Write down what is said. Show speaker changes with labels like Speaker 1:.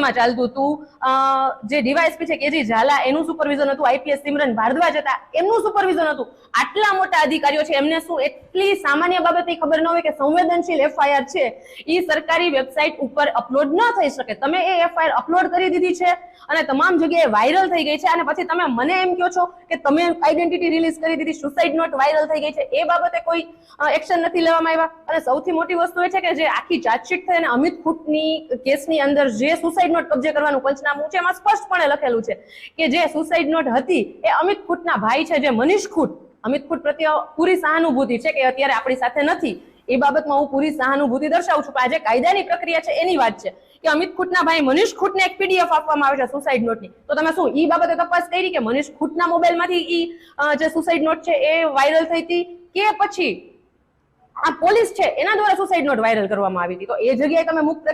Speaker 1: સુપરવિઝનમાં ચાલતું હતું. જે ડીવાયએસપી છે કેજી ઝાલા, એનું સુપરવિઝન હતું. આઈપીએસ સિમરન ભારદ્વાજ હતા. એમનું સુપરવિઝન હતું. આટલા મોટા અધિકારીઓ છે. એમને શું એટલી સામાન્ય બાબતે ખબર ન હોય કે સંવેદનશીલ એફઆઈઆર છે. એ સરકારી વેબસાઇટ ઉપર અપલોડ ન થઈ શકે. તમે એ એફઆઈઆર અપલોડ કરી દીધી છે અને તમામ જગ્યાએ વાયરલ થઈ ગઈ છે અને પછી તમે મને એમ કહો છો કે તમે આઈડેન્ટિટી રિલીઝ કરી દીધી સુસાઇડ નોટ વાયરલ થઈ ગઈ છે. એ બાબતે કોઈ એક્શન નથી લેવામાં આવ્યા. અને સૌથી મોટી વસ્તુ એ છે કે જે આખી ચાર્જશીટ થઈ અને અમિત ખૂટની કેસની અંદર જે સુસાઇડ નોટ કબજે કરવાનું પંચનામું છે. એમાં સ્પષ્ટપણે લખેલું છે કે જે સુસાઇડ નોટ હતી એ અમિત ખૂટના ભાઈ છે, જે મનીષ ખૂટ. અમિત ખૂટ પ્રત્યે પૂરી સહાનુભૂતિ છે કે અત્યારે આપણી સાથે નથી. એ બાબતમાં હું પૂરી સહાનુભૂતિ દર્શાવું છું પણ આજે કાયદાની પ્રક્રિયા છે એની વાત છે કે અમિત ખૂટના ભાઈ મનીષ ખૂટને એક પીડીએફ આપવામાં આવે છે સુસાઇડ નોટની તો તમે શું, ઈ બાબતે તપાસ કરી કે મનીષ ખૂટના મોબાઈલમાંથી ઈ જે સુસાઇડ નોટ છે એ વાયરલ થઈ હતી કે પછી આ પોલીસ છે એના દ્વારા સુસાઇડ નોટ વાયરલ કરવામાં આવી હતી. તો એ જગ્યાએ તમે મુક્ત